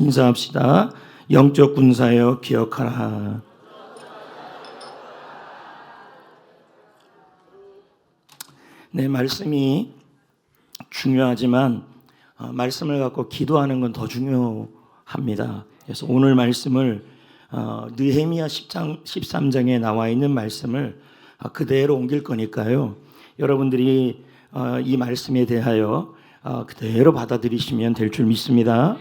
인사합시다. 영적 군사여 기억하라. 네, 말씀이 중요하지만 어, 말씀을 갖고 기도하는 건 더 중요합니다. 그래서 오늘 말씀을 어, 느헤미야 10장 13장에 나와 있는 말씀을 어, 그대로 옮길 거니까요. 여러분들이 어, 이 말씀에 대하여 어, 그대로 받아들이시면 될 줄 믿습니다.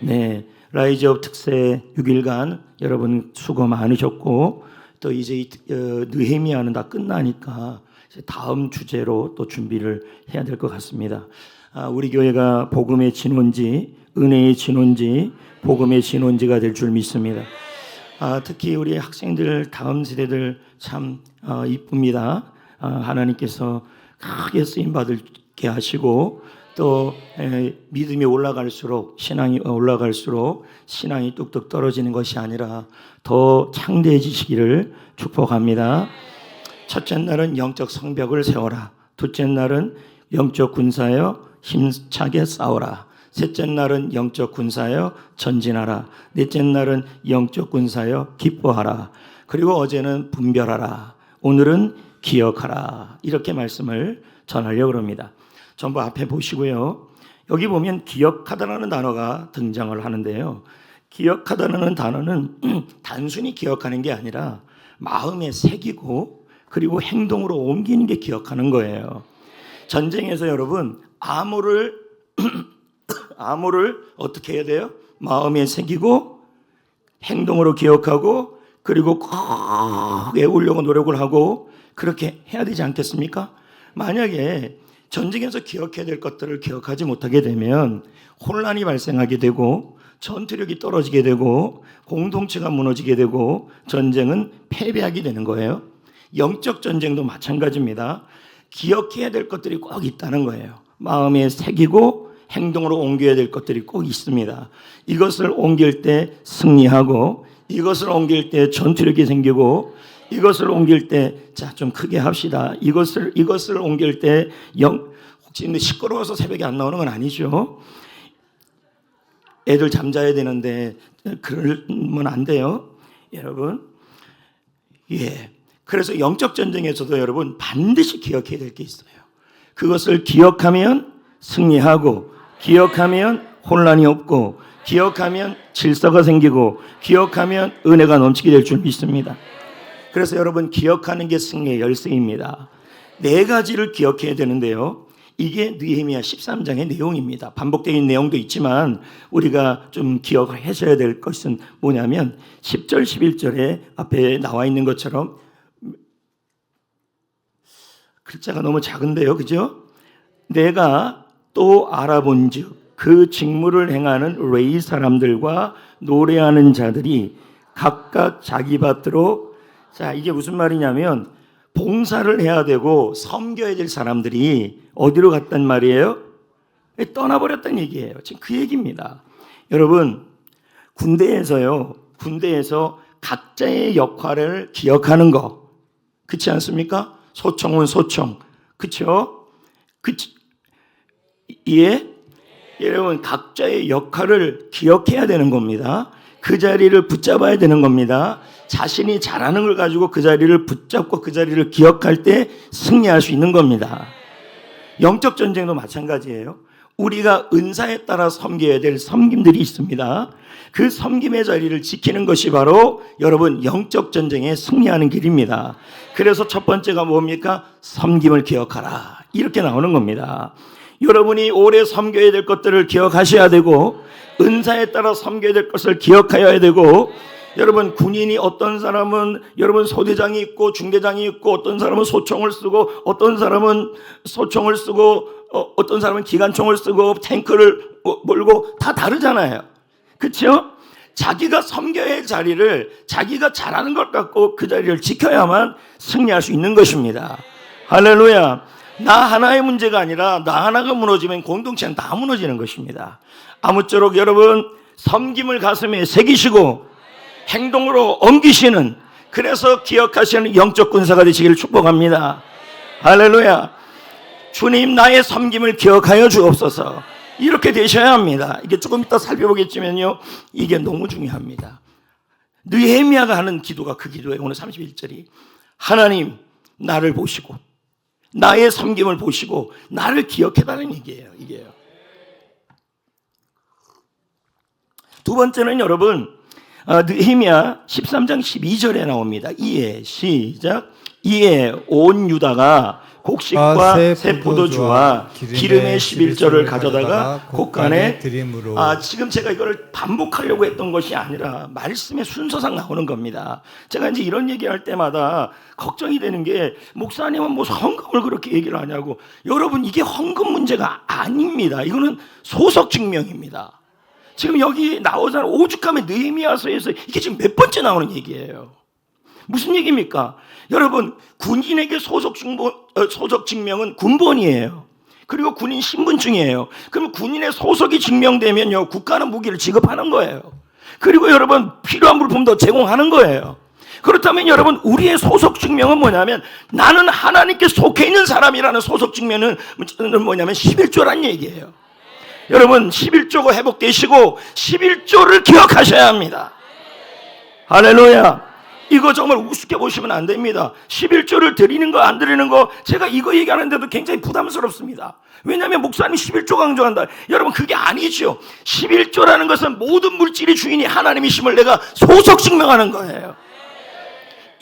네, 라이즈업 특세 6일간 여러분 수고 많으셨고 또 이제 이, 어, 느헤미야는 다 끝나니까 다음 주제로 또 준비를 해야 될 것 같습니다. 아, 우리 교회가 복음의 진원지, 은혜의 진원지, 복음의 진원지가 될 줄 믿습니다. 아, 특히 우리 학생들 다음 세대들 참 어, 이쁩니다. 아, 하나님께서 크게 쓰임 받게 하시고 또 에, 믿음이 올라갈수록 신앙이 올라갈수록 신앙이 뚝뚝 떨어지는 것이 아니라 더 창대해지시기를 축복합니다. 첫째 날은 영적 성벽을 세워라. 둘째 날은 영적 군사여 힘차게 싸워라. 셋째 날은 영적 군사여 전진하라. 넷째 날은 영적 군사여 기뻐하라. 그리고 어제는 분별하라. 오늘은 기억하라. 이렇게 말씀을 전하려고 합니다. 전부 앞에 보시고요. 여기 보면 기억하다라는 단어가 등장을 하는데요. 기억하다라는 단어는 단순히 기억하는 게 아니라 마음에 새기고 그리고 행동으로 옮기는 게 기억하는 거예요. 전쟁에서 여러분 암호를 암호를 어떻게 해야 돼요? 마음에 새기고 행동으로 기억하고 그리고 꼭 외우려고 노력을 하고 그렇게 해야 되지 않겠습니까? 만약에 전쟁에서 기억해야 될 것들을 기억하지 못하게 되면 혼란이 발생하게 되고 전투력이 떨어지게 되고 공동체가 무너지게 되고 전쟁은 패배하게 되는 거예요. 영적 전쟁도 마찬가지입니다. 기억해야 될 것들이 꼭 있다는 거예요. 마음에 새기고 행동으로 옮겨야 될 것들이 꼭 있습니다. 이것을 옮길 때 승리하고 이것을 옮길 때 전투력이 생기고 이것을 옮길 때 자 좀 크게 합시다. 이것을 이것을 옮길 때 영 혹시 시끄러워서 새벽에 안 나오는 건 아니죠. 애들 잠자야 되는데 그러면 안 돼요. 여러분. 예. 그래서 영적 전쟁에서도 여러분 반드시 기억해야 될 게 있어요. 그것을 기억하면 승리하고 기억하면 혼란이 없고 기억하면 질서가 생기고 기억하면 은혜가 넘치게 될 줄 믿습니다. 그래서 여러분 기억하는 게 승리의 열쇠입니다. 네 가지를 기억해야 되는데요. 이게 느헤미야 13장의 내용입니다. 반복되는 내용도 있지만 우리가 좀 기억을 하셔야 될 것은 뭐냐면 10절 11절에 앞에 나와 있는 것처럼 글자가 너무 작은데요. 그죠? 내가 또 알아본즉 그 직무를 행하는 레이 사람들과 노래하는 자들이 각각 자기 밭으로 자 이게 무슨 말이냐면 봉사를 해야 되고 섬겨야 될 사람들이 어디로 갔단 말이에요? 떠나버렸단 얘기예요. 지금 그 얘기입니다. 여러분 군대에서요. 군대에서 각자의 역할을 기억하는 거 그렇지 않습니까? 소총은 소총 그렇죠? 그치? 예? 여러분 각자의 역할을 기억해야 되는 겁니다. 그 자리를 붙잡아야 되는 겁니다. 자신이 잘하는 걸 가지고 그 자리를 붙잡고 그 자리를 기억할 때 승리할 수 있는 겁니다. 영적 전쟁도 마찬가지예요. 우리가 은사에 따라 섬겨야 될 섬김들이 있습니다. 그 섬김의 자리를 지키는 것이 바로 여러분 영적 전쟁에 승리하는 길입니다. 그래서 첫 번째가 뭡니까? 섬김을 기억하라. 이렇게 나오는 겁니다. 여러분이 오래 섬겨야 될 것들을 기억하셔야 되고 은사에 따라 섬겨야 될 것을 기억하여야 되고 여러분 군인이 어떤 사람은 여러분 소대장이 있고 중대장이 있고 어떤 사람은 소총을 쓰고 어떤 사람은 소총을 쓰고 어, 떤 사람은 기관총을 쓰고 탱크를 몰고 다 다르잖아요. 그렇죠? 자기가 섬겨야 할 자리를 자기가 잘하는 것 같고 그 자리를 지켜야만 승리할 수 있는 것입니다. 할렐루야. 나 하나의 문제가 아니라 나 하나가 무너지면 공동체는 다 무너지는 것입니다. 아무쪼록 여러분 섬김을 가슴에 새기시고 행동으로 옮기시는 그래서 기억하시는 영적 군사가 되시기를 축복합니다. 할렐루야. 주님 나의 섬김을 기억하여 주옵소서. 이렇게 되셔야 합니다. 이게 조금 이따 살펴보겠지만요. 이게 너무 중요합니다. 느헤미야가 하는 기도가 그 기도예요. 오늘 31절이 하나님 나를 보시고 나의 섬김을 보시고 나를 기억해달라는 얘기예요. 이게요. 두 번째는 여러분 어, 느헤미야 13장 12절에 나옵니다. 이에 시작 이에 온 유다가 곡식과 아, 새새 포도주와 기름의 기름의 11조를 11조를 가져다가 곡간에 드림으로. 아 지금 제가 이거를 반복하려고 했던 것이 아니라 말씀의 순서상 나오는 겁니다. 제가 이제 이런 얘기할 때마다 걱정이 되는 게 목사님은 뭐 헌금을 그렇게 얘기를 하냐고 여러분 이게 헌금 문제가 아닙니다. 이거는 소속 증명입니다. 지금 여기 나오잖아 오죽하면 느헤미야서에서 이게 지금 몇 번째 나오는 얘기예요. 무슨 얘기입니까? 여러분 군인에게 소속 증보, 어, 소속 증명은 군번이에요. 그리고 군인 신분증이에요. 그럼 군인의 소속이 증명되면요 국가는 무기를 지급하는 거예요. 그리고 여러분 필요한 물품도 제공하는 거예요. 그렇다면 여러분 우리의 소속 증명은 뭐냐면 나는 하나님께 속해 있는 사람이라는 소속 증명은 뭐냐면 11조란 얘기예요. 여러분 11조가 회복되시고 11조를 기억하셔야 합니다. 할렐루야. 이거 정말 우습게 보시면 안 됩니다. 11조를 드리는 거 안 드리는 거 제가 이거 얘기하는데도 굉장히 부담스럽습니다. 왜냐하면 목사님 11조 강조한다. 여러분 그게 아니죠. 11조라는 것은 모든 물질의 주인이 하나님이심을 내가 소속 증명하는 거예요.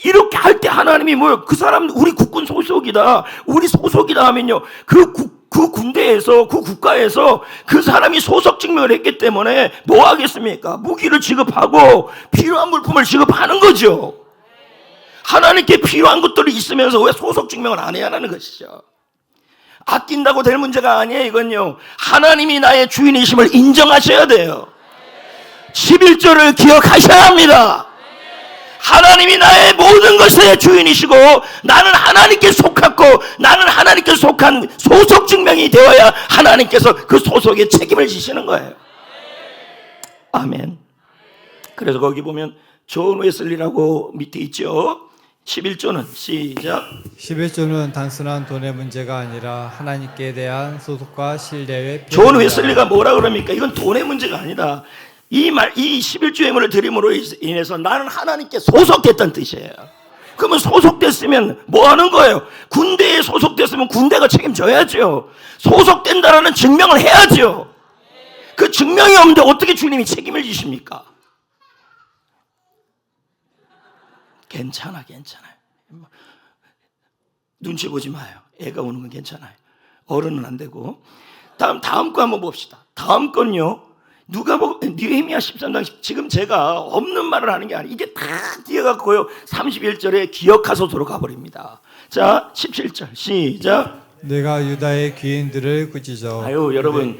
이렇게 할 때 하나님이 뭐요? 그 사람 우리 국군 소속이다. 우리 소속이다 하면요. 그, 국, 그 군대에서 그 국가에서 그 사람이 소속 증명을 했기 때문에 뭐 하겠습니까? 무기를 지급하고 필요한 물품을 지급하는 거죠. 하나님께 필요한 것들이 있으면서 왜 소속 증명을 안 해야 하는 것이죠. 아낀다고 될 문제가 아니에요, 이건요. 하나님이 나의 주인이심을 인정하셔야 돼요. 11조를 기억하셔야 합니다. 하나님이 나의 모든 것의 주인이시고 나는 하나님께 속하고 나는 하나님께 속한 소속 증명이 되어야 하나님께서 그 소속에 책임을 지시는 거예요. 아멘. 그래서 거기 보면 존 웨슬리라고 밑에 있죠. 11조는 시작. 11조는 단순한 돈의 문제가 아니라 하나님께 대한 소속과 신뢰의 존. 웨슬리가 뭐라 그럽니까? 이건 돈의 문제가 아니다. 이 말, 이 11조 예물을 드림으로 인해서 나는 하나님께 소속됐다는 뜻이에요. 그러면 소속됐으면 뭐 하는 거예요? 군대에 소속됐으면 군대가 책임져야죠. 소속된다라는 증명을 해야죠. 그 증명이 없는데 어떻게 주님이 책임을 지십니까? 괜찮아, 괜찮아요. 뭐, 눈치 보지 마요. 애가 우는 건 괜찮아요. 어른은 안 되고. 다음 다음 거 한번 봅시다. 다음 건요. 누가 보고 느헤미야 13장 10 지금 제가 없는 말을 하는 게 아니에요. 이게 다 뛰어갖고요. 31절에 기억하소서로 가버립니다. 자, 17절 시작. 내가 유다의 귀인들을 꾸짖어 아유, 여러분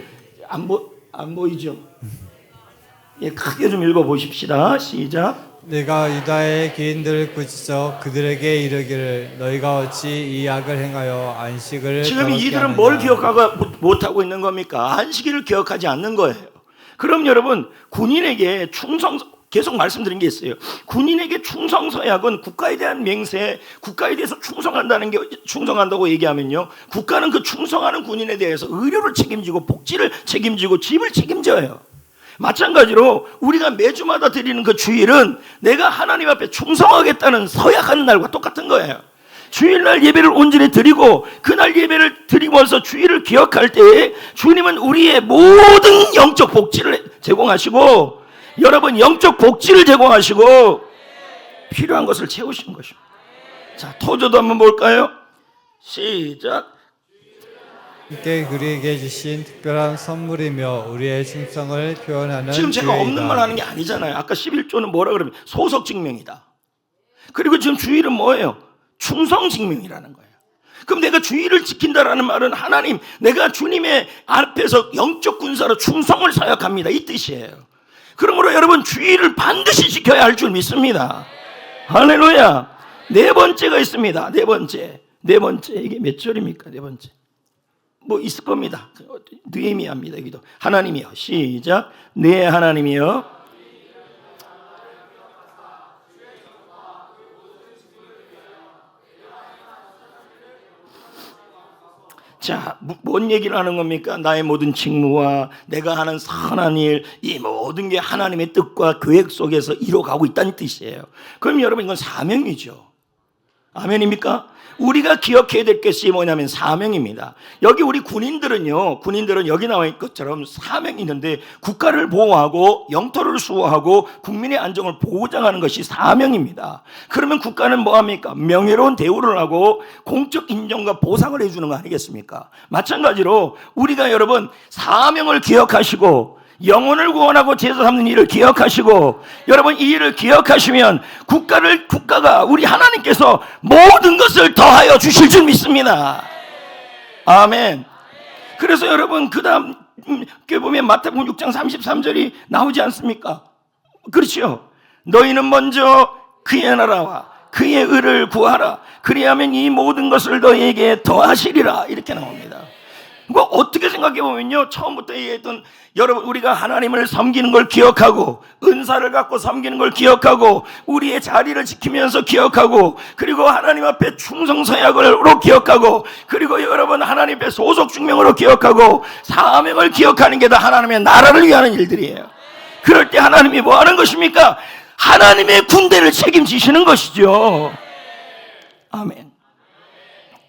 안, 보, 안 보이죠? 예, 크게 좀 읽어 보십시다. 시작. 내가 유다의 귀인들을 꾸짖어 그들에게 이르기를 너희가 어찌 이 악을 행하여 안식을 지금 이들은 뭘. 기억하고 못 하고 있는 겁니까? 안식일을 기억하지 않는 거예요. 그럼 여러분 군인에게 충성 계속 말씀드린 게 있어요. 군인에게 충성 서약은 국가에 대한 맹세, 국가에 대해서 충성한다는 게 충성한다고 얘기하면요. 국가는 그 충성하는 군인에 대해서 의료를 책임지고 복지를 책임지고 집을 책임져요. 마찬가지로 우리가 매주마다 드리는 그 주일은 내가 하나님 앞에 충성하겠다는 서약하는 날과 똑같은 거예요. 주일날 예배를 온전히 드리고 그날 예배를 드리면서 주일을 기억할 때 주님은 우리의 모든 영적 복지를 제공하시고 여러분 영적 복지를 제공하시고 필요한 것을 채우시는 것입니다. 자, 토저도 한번 볼까요? 시작. 함께 그리에게 주신 특별한 선물이며 우리의 충성을 표현하는 지금 제가 기회이다. 없는 말 하는 게 아니잖아요. 아까 11조는 뭐라 그러면 소속 증명이다. 그리고 지금 주일은 뭐예요? 충성 증명이라는 거예요. 그럼 내가 주일을 지킨다라는 말은 하나님, 내가 주님의 앞에서 영적 군사로 충성을 사역합니다. 이 뜻이에요. 그러므로 여러분 주일을 반드시 지켜야 할 줄 믿습니다. 할렐루야. 네 번째가 있습니다. 네 번째. 네 번째. 이게 몇 절입니까? 네 번째. 뭐 있을 겁니다. 느헤미야입니다. 여기도 하나님이요. 시작. 네 하나님이요. 자, 무- 뭔 얘기를 하는 겁니까? 나의 모든 직무와 내가 하는 선한 일, 이 모든 게 하나님의 뜻과 계획 속에서 이루어가고 있다는 뜻이에요. 그럼 여러분 이건 사명이죠. 아멘입니까? 우리가 기억해야 될 것이 뭐냐면 사명입니다. 여기 우리 군인들은요, 군인들은 여기 나와 있는 것처럼 사명이 있는데 국가를 보호하고 영토를 수호하고 국민의 안정을 보장하는 것이 사명입니다. 그러면 국가는 뭐합니까? 명예로운 대우를 하고 공적 인정과 보상을 해주는 거 아니겠습니까? 마찬가지로 우리가 여러분 사명을 기억하시고 영혼을 구원하고 제사 삼는 일을 기억하시고 여러분 이 일을 기억하시면 국가를 국가가 우리 하나님께서 모든 것을 더하여 주실 줄 믿습니다. 아멘. 그래서 여러분 그다음 께 보면 마태복음 6장 33절이 나오지 않습니까? 그렇죠. 너희는 먼저 그의 나라와 그의 의를 구하라. 그리하면 이 모든 것을 너희에게 더하시리라. 이렇게 나옵니다. 뭐 어떻게 생각해 보면요 처음부터 얘기했던 여러분 우리가 하나님을 섬기는 걸 기억하고 은사를 갖고 섬기는 걸 기억하고 우리의 자리를 지키면서 기억하고 그리고 하나님 앞에 충성 서약으로 기억하고 그리고 여러분 하나님 앞에 소속 증명으로 기억하고 사명을 기억하는 게 다 하나님의 나라를 위하는 일들이에요. 그럴 때 하나님이 뭐 하는 것입니까? 하나님의 군대를 책임지시는 것이죠. 아멘.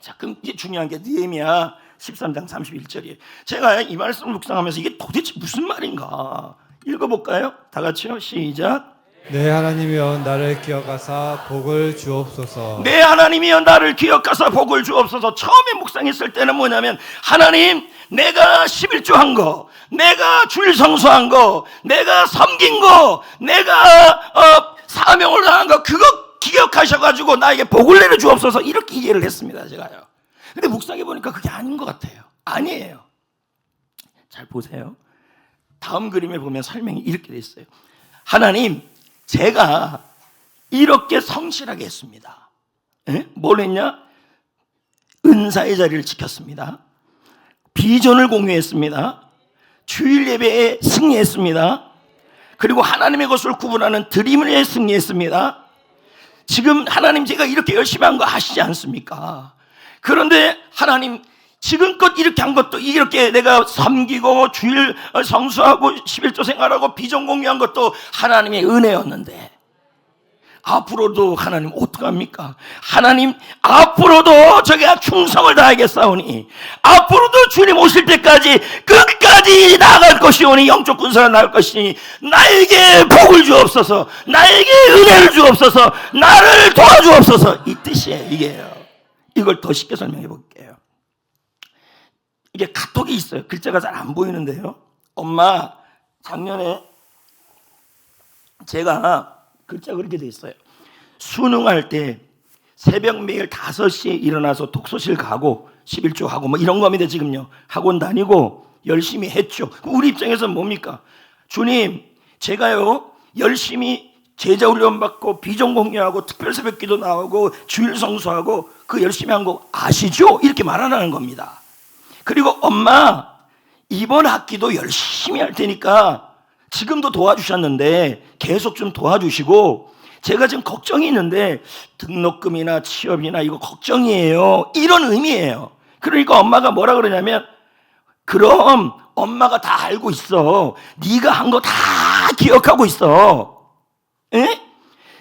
자, 그럼 이게 중요한 게 느헤미야 13장 31절이에요. 제가 이 말씀을 묵상하면서 이게 도대체 무슨 말인가 읽어볼까요? 다 같이요. 시작. 내 하나님이여 나를 기억하사 복을 주옵소서. 내 하나님이여 나를 기억하사 복을 주옵소서. 처음에 묵상했을 때는 뭐냐면 하나님 내가 11조 한 거, 내가 주일 성수한 거, 내가 섬긴 거, 내가 어, 사명을 다한 거 그거 기억하셔가지고 나에게 복을 내려 주옵소서 이렇게 이해를 했습니다 제가요. 근데 묵상해 보니까 그게 아닌 것 같아요. 아니에요. 잘 보세요. 다음 그림에 보면 설명이 이렇게 돼 있어요. 하나님, 제가 이렇게 성실하게 했습니다. 예? 뭘 했냐? 은사의 자리를 지켰습니다. 비전을 공유했습니다. 주일 예배에 승리했습니다. 그리고 하나님의 것을 구분하는 드림을 승리했습니다. 지금 하나님 제가 이렇게 열심히 한 거 아시지 않습니까? 그런데 하나님 지금껏 이렇게 한 것도 이렇게 내가 섬기고 주일 성수하고 11조 생활하고 비전 공유한 것도 하나님의 은혜였는데 앞으로도 하나님 어떡합니까? 하나님 앞으로도 저가 충성을 다하겠사오니 앞으로도 주님 오실 때까지 끝까지 나아갈 것이오니 영적 군사가 나갈 것이니 나에게 복을 주옵소서 나에게 은혜를 주옵소서 나를 도와주옵소서 이 뜻이에요 이게요 이걸 더 쉽게 설명해 볼게요 이게 카톡이 있어요 글자가 잘 안 보이는데요 엄마 작년에 제가 글자가 그렇게 돼 있어요. 수능할 때 새벽 매일 5시에 일어나서 독서실 가고 11조 하고 뭐 이런 겁니다 지금요. 학원 다니고 열심히 했죠. 우리 입장에서 뭡니까? 주님, 제가요 열심히 제자 훈련 받고 비전 공유하고 특별 새벽 기도 나오고 주일 성수하고 그 열심히 한 거 아시죠? 이렇게 말하라는 겁니다. 그리고 엄마 이번 학기도 열심히 할 테니까 지금도 도와주셨는데 계속 좀 도와주시고 제가 지금 걱정이 있는데 등록금이나 취업이나 이거 걱정이에요. 이런 의미예요. 그러니까 엄마가 뭐라 그러냐면 그럼 엄마가 다 알고 있어. 네가 한 거 다 기억하고 있어. 에?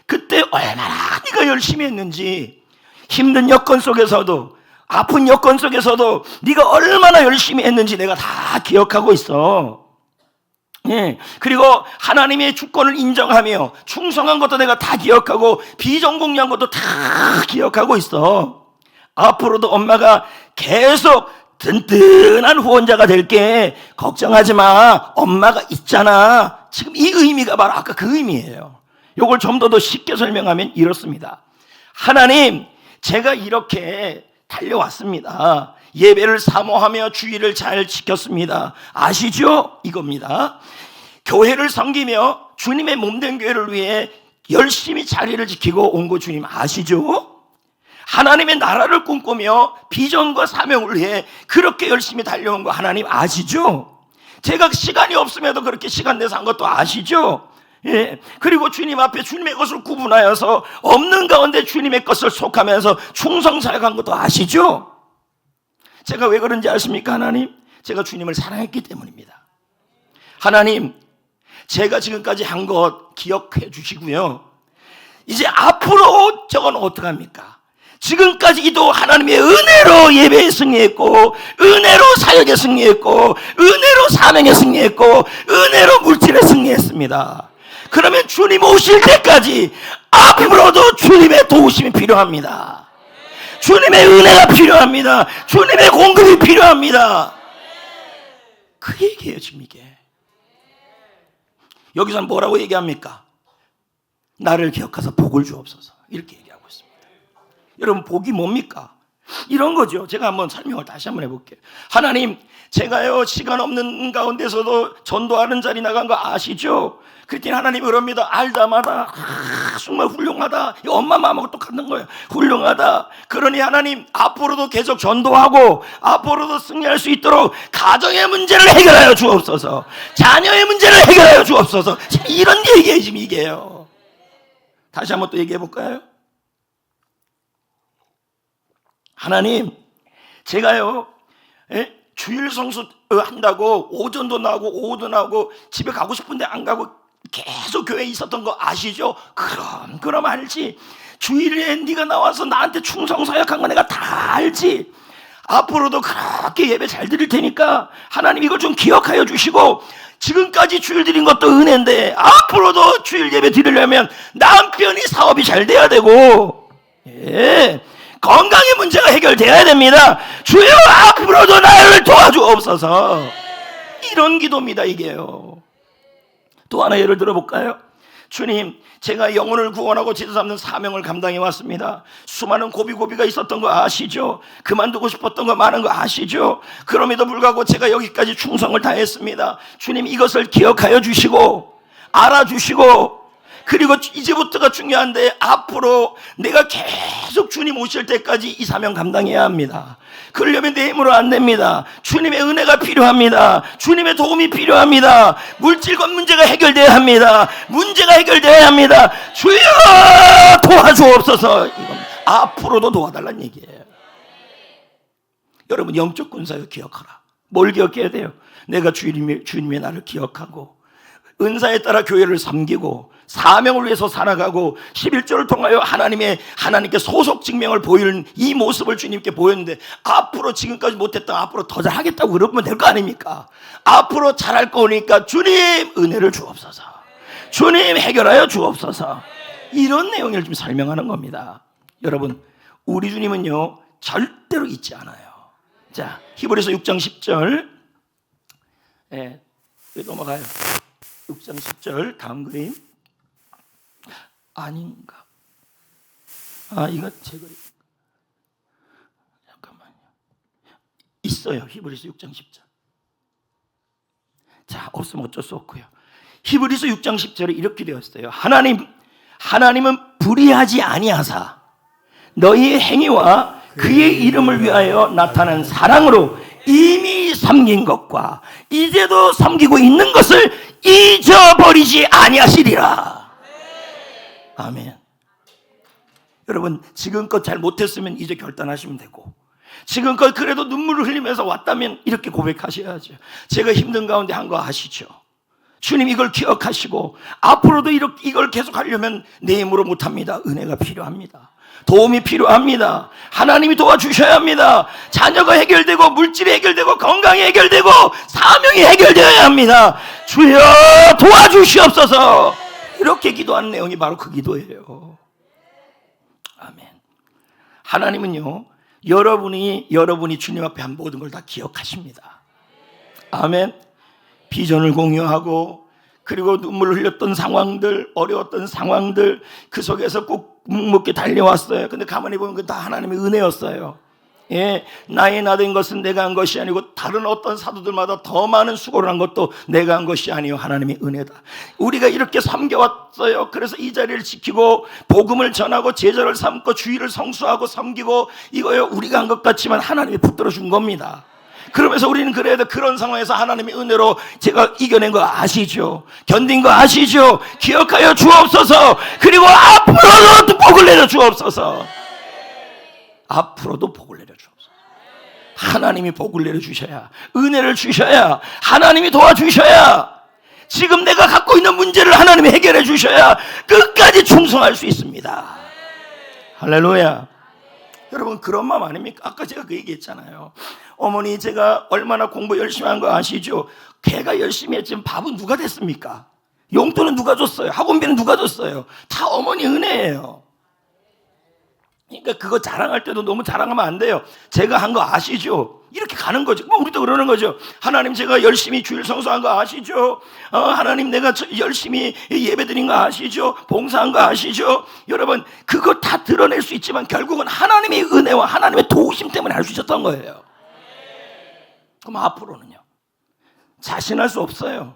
그때 얼마나 네가 열심히 했는지 힘든 여건 속에서도 아픈 여건 속에서도 네가 얼마나 열심히 했는지 내가 다 기억하고 있어. 예. 그리고 하나님의 주권을 인정하며 충성한 것도 내가 다 기억하고 비전공유한 것도 다 기억하고 있어. 앞으로도 엄마가 계속 든든한 후원자가 될게 걱정하지 마. 엄마가 있잖아. 지금 이 의미가 바로 아까 그 의미예요. 요걸 좀 더 더 쉽게 설명하면 이렇습니다. 하나님, 제가 이렇게 달려왔습니다. 예배를 사모하며 주의를 잘 지켰습니다. 아시죠? 이겁니다. 교회를 섬기며 주님의 몸된 교회를 위해 열심히 자리를 지키고 온 거 주님 아시죠? 하나님의 나라를 꿈꾸며 비전과 사명을 위해 그렇게 열심히 달려온 거 하나님 아시죠? 제가 시간이 없음에도 그렇게 시간 내서 한 것도 아시죠? 예. 그리고 주님 앞에 주님의 것을 구분하여서 없는 가운데 주님의 것을 속하면서 충성 사역한 것도 아시죠? 제가 왜 그런지 아십니까, 하나님? 제가 주님을 사랑했기 때문입니다. 하나님, 제가 지금까지 한 것 기억해 주시고요. 이제 앞으로 저건 어떡합니까? 지금까지도 하나님의 은혜로 예배에 승리했고, 은혜로 사역에 승리했고, 은혜로 사명에 승리했고, 은혜로 물질에 승리했습니다. 그러면 주님 오실 때까지 앞으로도 주님의 도우심이 필요합니다. 주님의 은혜가 필요합니다. 주님의 공급이 필요합니다. 그 얘기예요, 지금 이게. 여기서 뭐라고 얘기합니까? 나를 기억하사 복을 주옵소서. 이렇게 얘기하고 있습니다. 여러분, 복이 뭡니까? 이런 거죠. 제가 한번 설명을 다시 한번 해볼게요. 하나님, 제가요, 시간 없는 가운데서도 전도하는 자리 나간 거 아시죠? 그랬더니 하나님이 그럽니다. 알다마다, 아, 정말 훌륭하다. 이 엄마 마음하고 똑같은 거예요. 훌륭하다. 그러니 하나님, 앞으로도 계속 전도하고, 앞으로도 승리할 수 있도록 가정의 문제를 해결하여 주옵소서. 자녀의 문제를 해결하여 주옵소서. 지금 이런 얘기예요, 지금 이게요. 다시 한번 또 얘기해 볼까요? 하나님, 제가요, 예? 주일 성수 한다고 오전도 나오고 오후도 나오고 집에 가고 싶은데 안 가고 계속 교회에 있었던 거 아시죠? 그럼 그럼 알지. 주일에 네가 나와서 나한테 충성 사역한 거 내가 다 알지. 앞으로도 그렇게 예배 잘 드릴 테니까 하나님 이걸 좀 기억하여 주시고 지금까지 주일 드린 것도 은혜인데 앞으로도 주일 예배 드리려면 남편이 사업이 잘 돼야 되고 예. 건강의 문제가 해결돼야 됩니다. 주여 앞으로도 나를 도와주옵소서. 이런 기도입니다, 이게요. 또 하나 예를 들어볼까요? 주님, 제가 영혼을 구원하고 제도 삼는 사명을 감당해 왔습니다. 수많은 고비고비가 있었던 거 아시죠? 그만두고 싶었던 거 많은 거 아시죠? 그럼에도 불구하고 제가 여기까지 충성을 다했습니다. 주님 이것을 기억하여 주시고 알아주시고 그리고 이제부터가 중요한데 앞으로 내가 계속 주님 오실 때까지 이 사명 감당해야 합니다. 그러려면 내 힘으로 안 됩니다. 주님의 은혜가 필요합니다. 주님의 도움이 필요합니다. 물질과 문제가 해결돼야 합니다. 문제가 해결돼야 합니다. 주여 도와주옵소서. 이건 앞으로도 도와달라는 얘기예요. 여러분 영적 군사를 기억하라. 뭘 기억해야 돼요? 내가 주님의, 주님의 나를 기억하고 은사에 따라 교회를 섬기고 사명을 위해서 살아가고 11조를 통하여 하나님의 하나님께 소속 증명을 보이는 이 모습을 주님께 보였는데 앞으로 지금까지 못했다 앞으로 더 잘하겠다고 그러면 될 거 아닙니까? 앞으로 잘할 거니까 주님 은혜를 주옵소서. 주님 해결하여 주옵소서. 이런 내용을 지금 설명하는 겁니다. 여러분 우리 주님은요 절대로 잊지 않아요. 자 히브리서 6장 10절 예, 넘어가요. 6장 10절 다음 그림 아닌가? 아 이거 제 그림 잠깐만요. 있어요 히브리서 6장 10절. 자 없으면 어쩔 수 없고요. 히브리서 6장 10절에 이렇게 되었어요. 하나님 하나님은 불의하지 아니하사 너희의 행위와 그의 이름을 위하여 나타난 사랑으로 이미 섬긴 것과 이제도 섬기고 있는 것을 잊어버리지 아니하시리라. 아멘. 여러분 지금껏 잘 못했으면 이제 결단하시면 되고 지금껏 그래도 눈물을 흘리면서 왔다면 이렇게 고백하셔야죠. 제가 힘든 가운데 한 거 아시죠? 주님 이걸 기억하시고 앞으로도 이렇게 이걸 계속 하려면 내 힘으로 못합니다. 은혜가 필요합니다. 도움이 필요합니다. 하나님이 도와주셔야 합니다. 자녀가 해결되고 물질이 해결되고 건강이 해결되고 사명이 해결되어야 합니다. 주여 도와주시옵소서. 이렇게 기도하는 내용이 바로 그 기도예요. 아멘. 하나님은요 여러분이 여러분이 주님 앞에 한 모든 걸 다 기억하십니다. 아멘. 비전을 공유하고 그리고 눈물을 흘렸던 상황들, 어려웠던 상황들 그 속에서 꼭 묵묵히 달려왔어요. 근데 가만히 보면 그 다 하나님의 은혜였어요. 예, 나의 나된 것은 내가 한 것이 아니고 다른 어떤 사도들마다 더 많은 수고를 한 것도 내가 한 것이 아니요 하나님의 은혜다. 우리가 이렇게 섬겨왔어요. 그래서 이 자리를 지키고 복음을 전하고 제자를 삼고 주의를 성수하고 섬기고 이거요 우리가 한 것 같지만 하나님이 붙들어 준 겁니다. 그러면서 우리는 그래도 그런 상황에서 하나님의 은혜로 제가 이겨낸 거 아시죠? 견딘 거 아시죠? 기억하여 주옵소서. 그리고 앞으로도 복을 내려 주옵소서. 앞으로도 복을 내려. 하나님이 복을 내려 주셔야 은혜를 주셔야 하나님이 도와주셔야 지금 내가 갖고 있는 문제를 하나님이 해결해 주셔야 끝까지 충성할 수 있습니다. 할렐루야. 여러분 그런 마음 아닙니까? 아까 제가 그 얘기했잖아요. 어머니 제가 얼마나 공부 열심히 한 거 아시죠? 걔가 열심히 했지만 밥은 누가 됐습니까? 용돈은 누가 줬어요? 학원비는 누가 줬어요? 다 어머니 은혜예요. 그러니까 그거 자랑할 때도 너무 자랑하면 안 돼요. 제가 한 거 아시죠? 이렇게 가는 거죠. 뭐 우리도 그러는 거죠. 하나님 제가 열심히 주일 성수한 거 아시죠? 어, 하나님 내가 저- 열심히 예배 드린 거 아시죠? 봉사한 거 아시죠? 여러분 그거 다 드러낼 수 있지만 결국은 하나님의 은혜와 하나님의 도우심 때문에 할 수 있었던 거예요. 그럼 앞으로는요. 자신할 수 없어요.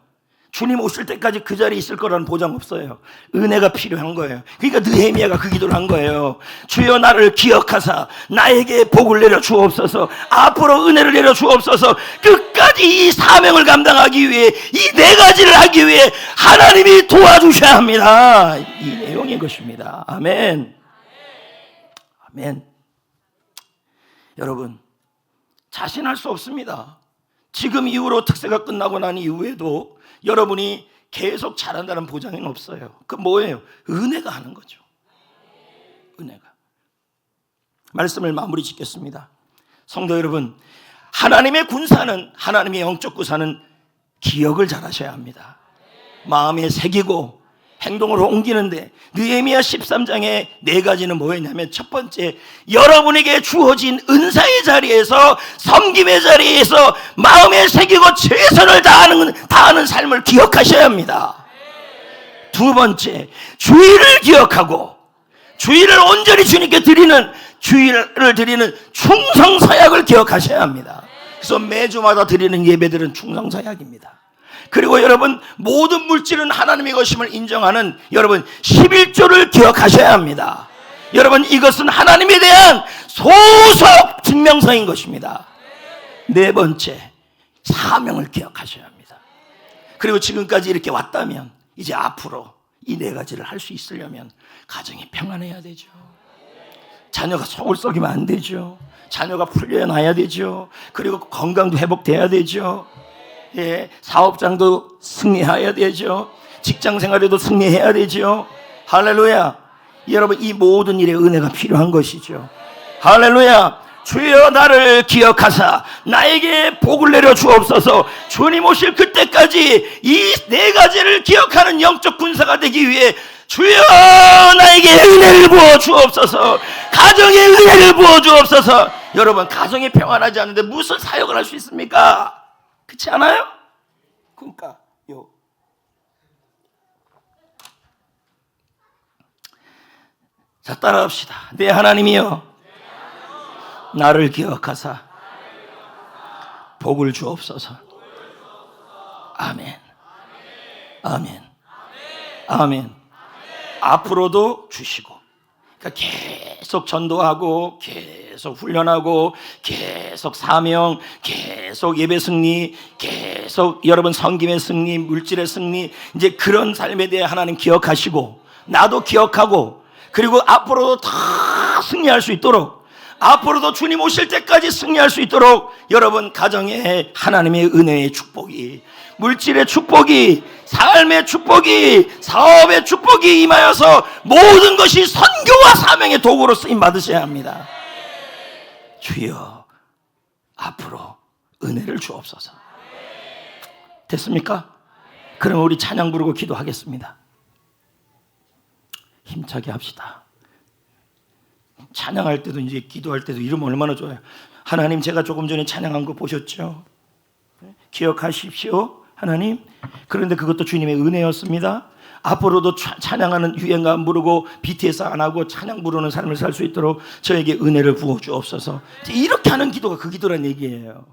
주님 오실 때까지 그 자리에 있을 거라는 보장 없어요. 은혜가 필요한 거예요. 그러니까 느헤미야가 그 기도를 한 거예요. 주여 나를 기억하사 나에게 복을 내려 주옵소서. 앞으로 은혜를 내려 주옵소서. 끝까지 이 사명을 감당하기 위해 이 네 가지를 하기 위해 하나님이 도와주셔야 합니다. 이 내용인 것입니다. 아멘. 아멘. 여러분 자신할 수 없습니다. 지금 이후로 특세가 끝나고 난 이후에도 여러분이 계속 잘한다는 보장은 없어요. 그 뭐예요? 은혜가 하는 거죠. 은혜가. 말씀을 마무리 짓겠습니다. 성도 여러분, 하나님의 군사는 하나님의 영적 구사는 기억을 잘하셔야 합니다. 마음에 새기고 행동으로 옮기는데 느헤미야 13장의 네 가지는 뭐였냐면 첫 번째 여러분에게 주어진 은사의 자리에서 섬김의 자리에서 마음에 새기고 최선을 다하는 다하는 삶을 기억하셔야 합니다. 두 번째 주의를 기억하고 주의를 온전히 주님께 드리는 주의를 드리는 충성 사약을 기억하셔야 합니다. 그래서 매주마다 드리는 예배들은 충성 사약입니다. 그리고 여러분 모든 물질은 하나님의 것임을 인정하는 여러분 11조를 기억하셔야 합니다. 여러분 이것은 하나님에 대한 소속 증명서인 것입니다. 네 번째 사명을 기억하셔야 합니다. 그리고 지금까지 이렇게 왔다면 이제 앞으로 이 네 가지를 할 수 있으려면 가정이 평안해야 되죠. 자녀가 속을 썩이면 안 되죠. 자녀가 풀려나야 되죠. 그리고 건강도 회복돼야 되죠. 예, 사업장도 승리해야 되죠. 직장 생활에도 승리해야 되죠. 할렐루야. 여러분 이 모든 일에 은혜가 필요한 것이죠. 할렐루야. 주여 나를 기억하사 나에게 복을 내려 주옵소서. 주님 오실 그때까지 이 네 가지를 기억하는 영적 군사가 되기 위해 주여 나에게 은혜를 부어 주옵소서. 가정에 은혜를 부어 주옵소서. 여러분 가정이 평안하지 않는데 무슨 사역을 할 수 있습니까? 그렇지 않아요? 그러니까 요 자 따라합시다. 내 하나님이여 나를 기억하사 복을 주옵소서. 아멘. 아멘. 아멘. 앞으로도 주시고. 그러니까 계속 전도하고 계속 훈련하고 계속 사명, 계속 예배 승리, 계속 여러분 성김의 승리, 물질의 승리 이제 그런 삶에 대해 하나님 기억하시고 나도 기억하고 그리고 앞으로도 다 승리할 수 있도록 앞으로도 주님 오실 때까지 승리할 수 있도록 여러분 가정에 하나님의 은혜의 축복이 물질의 축복이 삶의 축복이 사업의 축복이 임하여서 모든 것이 선교와 사명의 도구로 쓰임 받으셔야 합니다. 주여 앞으로 은혜를 주옵소서. 됐습니까? 그럼 우리 찬양 부르고 기도하겠습니다. 힘차게 합시다. 찬양할 때도 이제 기도할 때도 이러면 얼마나 좋아요. 하나님 제가 조금 전에 찬양한 거 보셨죠? 기억하십시오. 하나님. 그런데 그것도 주님의 은혜였습니다. 앞으로도 차- 찬양하는 유행가 안 부르고 BTS 안 하고 찬양 부르는 삶을 살 수 있도록 저에게 은혜를 부어 주옵소서. 이렇게 하는 기도가 그 기도란 얘기예요.